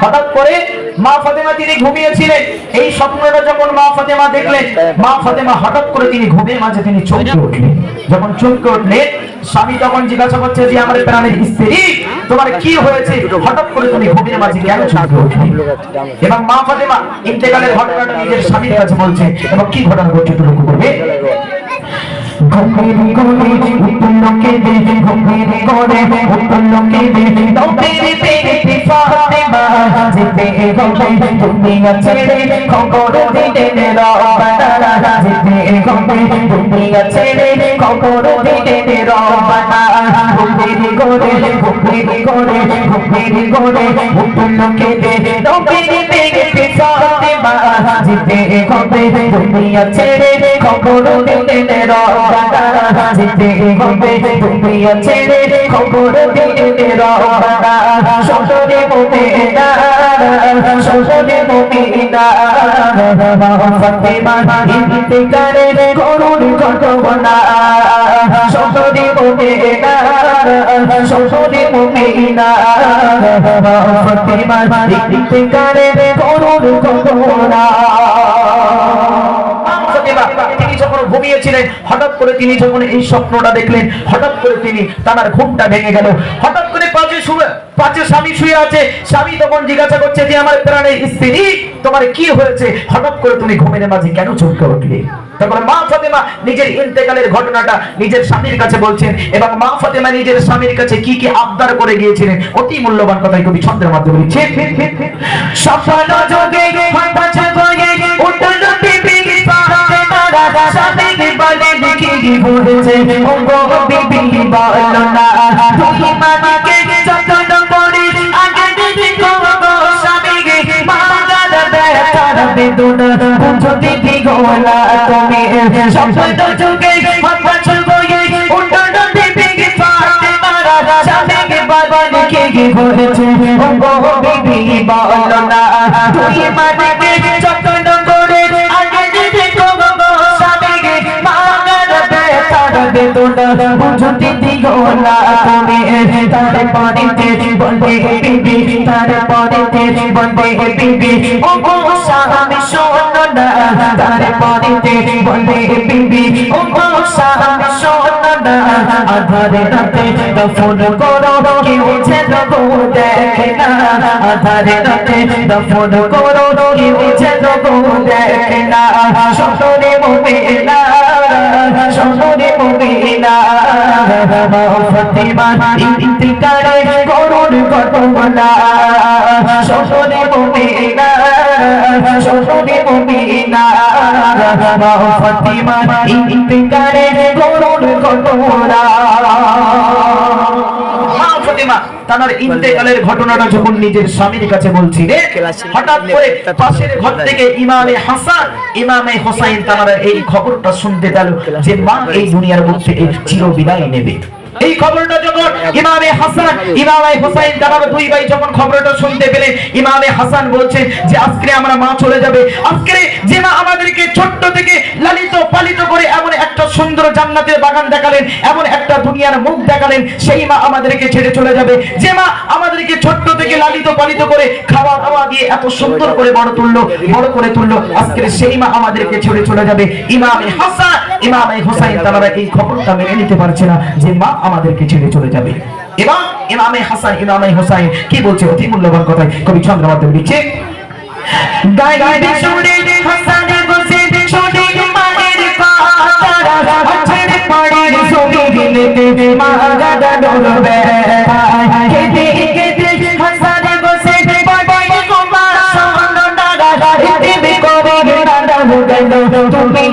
হঠাৎ করে মা ফাতেমা তিনি ঘুমিয়েছিলেন এই স্বপ্নটা যখন মা ফাতেমা দেখলেন মা ফাতেমা হঠাৎ করে তিনি ঘুমের মাঝে তিনি চমকে উঠলেন যখন চমকে উঠলেন স্বামী তখন জিজ্ঞাসা করছে যে আমার প্রাণের স্ত্রী তোমার কি হয়েছে হঠাৎ করে তুমি ঘুমের মাঝে কেন চমকে উঠলে এবং মা ফাতেমা ইন্তেকালের ঘটনাটা নিজের স্বামীর কাছে বলছে এবং কি ঘটনা ঘটছে একটু লক্ষ্য করবে ঘুমের কোণে উঠল কেঁদে ঘুমের কোণে উঠল যেতে হবে দুনিয়া ছেড়ে খবর দিলেন রব্বানা যেতে হবে দুনিয়া ছেড়ে খবর দিলেন রব্বানা ঘুমের কোণে ঘুমের কোণে ঘুমের কোণে উঠল কেঁদে নবীর বেটি ফাতেমা যেতে হবে দুনিয়া ছেড়ে খবর দিলেন রব্বানা যেতে হবে দুনিয়া ছেড়ে খবর দিলেন রব্বানা শ্বশুরে মুমিনা শ্বশুরে মুমিনা ফাতেমা ইন্তিকারে করুণ ঘটনা শ্বশুরে মুমিনা শ্বশুরে মুমিনা ফাতেমা ইন্তিকারে করুণ ঘটনা হঠাৎ করে তিনি যখন এই স্বপ্নটা দেখলেন, হঠাৎ করে তিনি তার ঘুমটা ভেঙে গেল। হঠাৎ করে পাশে শুয়ে, পাশে স্বামী শুয়ে আছে। স্বামী তখন জিজ্ঞাসা করছে যে, আমার প্রাণের স্ত্রী, তোমার কি হয়েছে? হঠাৎ করে তুমি ঘুমের মাঝে কেন চমকে উঠলে? তখন মা ফাতেমা নিজের ইন্তেকালের ঘটনাটা নিজের স্বামীর কাছে বলছেন এবং মা ফাতেমা নিজের স্বামীর কাছে কি কি আবদার করে গিয়েছিলেন? অতি মূল্যবান কথাই কবি ছন্দের মাধ্যমে লিখছে। সফল যোগে হঠাৎ বয়ে উঠল বিবি ফাতেমা স্বামী বলে দেখি বলেছে ও গো বিবি বলো না। তুমি মানিকে যতন করি আগে দিদি গো গো স্বামী মাগার ব্যথার বেদনা বুঝো দিদি গোলা তুমি। সফল যোগে হঠাৎ বয়ে উঠল বিবি ফাতেমা স্বামী বলে দেখি বলেছে ও গো বিবি বলো না। তুমি যতন বেদনা বুঝো দিদি গোলা তুমি তারপরে তেরি বলবে বিবি তারপরে তেরি বলবে বিবি ও গো স্বামী শোনো না তারপরে তেরি বলবে বিবি ও গো স্বামী শোনো না আধারে রাতে দফন করো কেউ যেন দেখে না আধারে রাতে দফন করো কেউ যেন দেখে না শোনে মুমিনা ফাতেমা ইন্তিকারে করুণ ঘটনা শোনে মুমিনা শোনে মুমিনা ফাতেমা ইন্তিকারে করুণ ঘটনা। মা ফাতেমা তার ইন্তেকালের ঘটনাটা যখন নিজের স্বামীর কাছে বলছি রে হঠাৎ করে পাশের ঘর থেকে ইমামে হাসান ইমামে হোসাইন তারা এই খবরটা শুনতে পেল যে মা এই দুনিয়ার মধ্যে চির বিদায় নেবে। এই খবরটা যখন ইমামে হাসান ইমামে হোসাইন তারা দুই ভাই যখন খবরটা শুনতে পেলেন ইমামে হাসান বলছে যে আজকে আমরা মা চলে যাবে। আজকে যে মা আমাদেরকে ছোট্ট থেকে লালিত পালিত করে এমন একটা সুন্দর জান্নাতের বাগান দেখালেন এমন একটা দুনিয়ার মুখ দেখালেন সেই মা আমাদেরকে ছেড়ে চলে যাবে। যে মা আমাদেরকে ছোট্ট থেকে লালিত পালিত করে খাওয়া দাওয়া দিয়ে এত সুন্দর করে বড় তুললো বড় করে তুললো আজকে সেই মা আমাদেরকে ছেড়ে চলে যাবে। ইমামে হাসান ইমামে হোসাইন তারা এই খবরটা মেনে নিতে পারছে না যে মা আমাদেরকে ছেড়ে চলে যাবে। এবং ইমামে হাসান, ইমামে হোসাইন কি বলছে? অতি মূল্যবান কথায় কবি চন্দ্র মাধ্যমে লিখছে, গায় গায় শুনে হাসান তুমি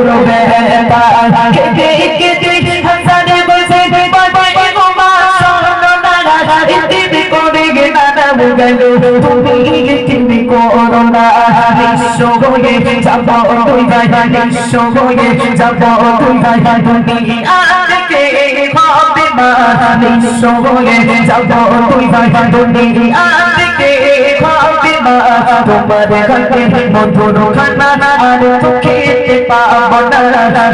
মারা দূর বেতা কেটে কেটে হাসানে বসে বাই বাই গো মা। সোনা না ইতি করে না তুমি বিশ্ব হয়ে যাব তুই ভাই বিশ্ব হয়ে যাব। তুই ভাই তুমি আজকে হবে মা। বিশ্ব হয়ে যাব তুই ভাই তুমি আজকে তোমার কাছে মধুর খানা আর তো খেতে পাবো না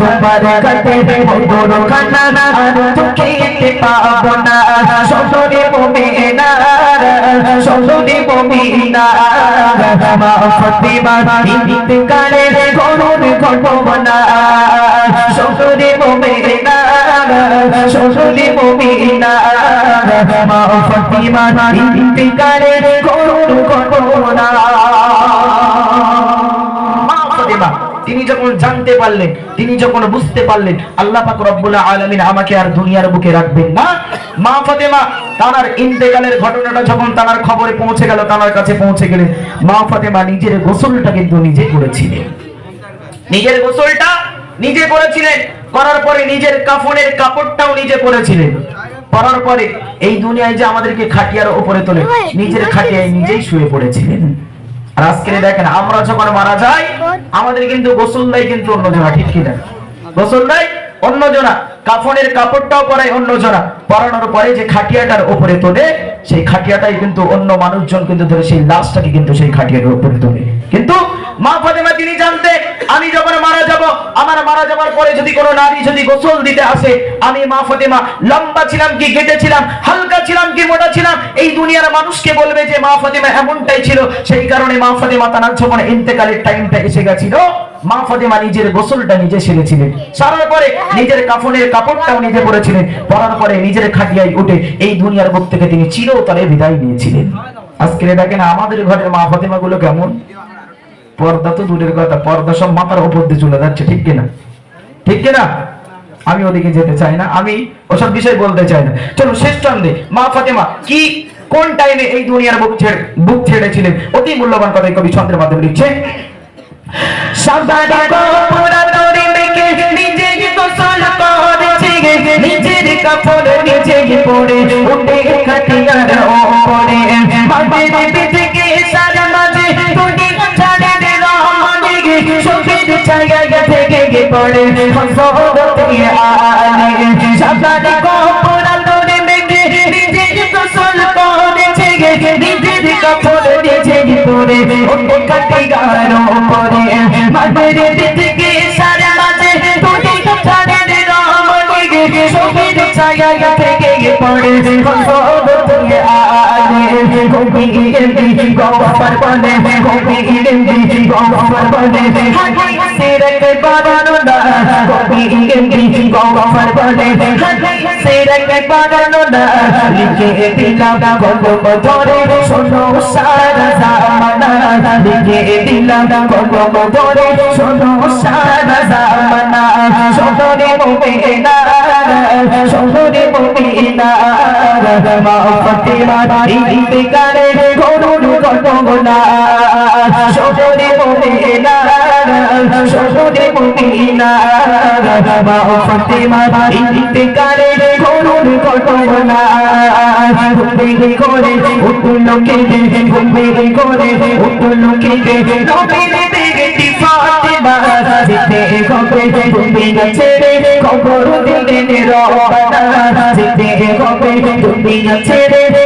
তোমার কাছে মধুর খানা আর তো খেতে পাবো না শ্বশুরে বমে না শ্বশুরে বমে না মা ফতিমা ইন্তকালে করুন ঘটনা শ্বশুরে বমে না তিনি যখন জানতে পারলেন, তিনি যখন বুঝতে পারলেন, আল্লাহ আমাকে আর দুনিয়ার বুকে রাখবেন না। মা ফাতেমা ইন্তেকালের ঘটনাটা যখন খবরে পৌঁছে গেল, তার কাছে পৌঁছে গেলেন, মা ফাতেমা নিজের গোসলটা কিন্তু নিজে করেছিলেন। নিজের গোসলটা নিজে করেছিলেন। করার পরে নিজের কাফনের কাপড়টাও নিজে পরেছিলেন। পরার পরে এই দুনিয়ায় যে আমাদেরকে খাটিয়ার উপরে তোলে নিজের খাটিয়ায় নিজেই শুয়ে পড়েছিলেন। আর আজকে দেখেন আমরা যখন মারা যাই আমাদের কিন্তু গোসল দেয় কিন্তু অন্য জনা ঠিক কিনা? গোসল দেয় অন্য জনা। কাফনের কাপড়টাও পরায় অন্য জনা। পরানোর পরে যে খাটিয়াটার উপরে তোলে সেই খাটিয়াটাই কিন্তু অন্য মানুষজন কিন্তু ধরে সেই লাশটাকে কিন্তু সেই খাটিয়ার উপরে তোলে। কিন্তু মা ফাতেমা তিনি জানতে, আমি যখন মারা যাব, আমার মারা যাবার পরে যদি কোনো নারী যদি গোসল দিতে আসে, আমি মা ফাতেমা, লম্বা ছিলাম কি গেটে ছিলাম, হালকা ছিলাম কি মোটা ছিলাম, এই দুনিয়ার মানুষকে বলবে যে মা ফাতেমা এমনটাই ছিল, সেই কারণে মা ফাতেমা তার যখন ইন্তেকালের টাইমটা এসে গেছিল। মা ফাতেমা নিজের গোসলটা নিজে সেরেছিলেন। সারার পরে নিজের কাফনের কাপড়টাও নিজে পরেছিলেন। পরার পরে নিজের খাটিয়ায় উঠে এই দুনিয়ার বুক থেকে তিনি চিরতরে বিদায় নিয়েছিলেন। আজকে দেখেন আমাদের ঘরের মা ফাতেমা গুলো কেমন? পর্দা তো দূরের কথা, পর্দা সব মাথার উপর দিয়ে চলে যাচ্ছে, ঠিক কিনা? ঠিক কিনা? আমি ওদিকে যেতে চাই না, আমি ওসব বিষয় বলতে চাই না। চলো শেষ চন্দে মা ফাতেমা, কি, কোন টাইমে এই দুনিয়ার বুক ছেড়ে বুক ছেড়েছিলেন? অতি মূল্যবান কথা কবি ছন্দের মাধ্যমে লিখছে। নিজের কাপড় নিজে পরে উঠে খাটিয়ার ওপরে। মাঝে সখীর ছায়া থেকে গে পড়ে হসরতে আলে সাবারে গোপুরা তোরে মেকে নিজে গোসল করেছে নিজের কাপড় নিজে পরে উঠে খাটিয়ার ওপরে মাঝের পড়ে হসরতে আলে গোপী এমনি গফর বলে গোপী এমনি গফর বলে সিরক বানানো না গোপী এমনি গফর বলে সিরক বানানো না। লিখে দিলাম গল্প ধরে, শোনো সারা জামানা। লিখে দিলাম গল্প ধরে, শোনো সারা জামানা। শোনো মুমিনা শোনো মুমিনা মা ফাতেমা ইন্তিকালে করুন ঘটনা শোনে মুমিনা শোনে মুমিনা মা ফাতেমা ইন্তিকালে করুন ঘটনা ঘুমে করে উঠল কেঁদে ঘুমে করে উঠল কেঁদে নবীর বেগটি ফাতেমা যেতে হবে তুমি ছেড়ে খবর ছেড়ে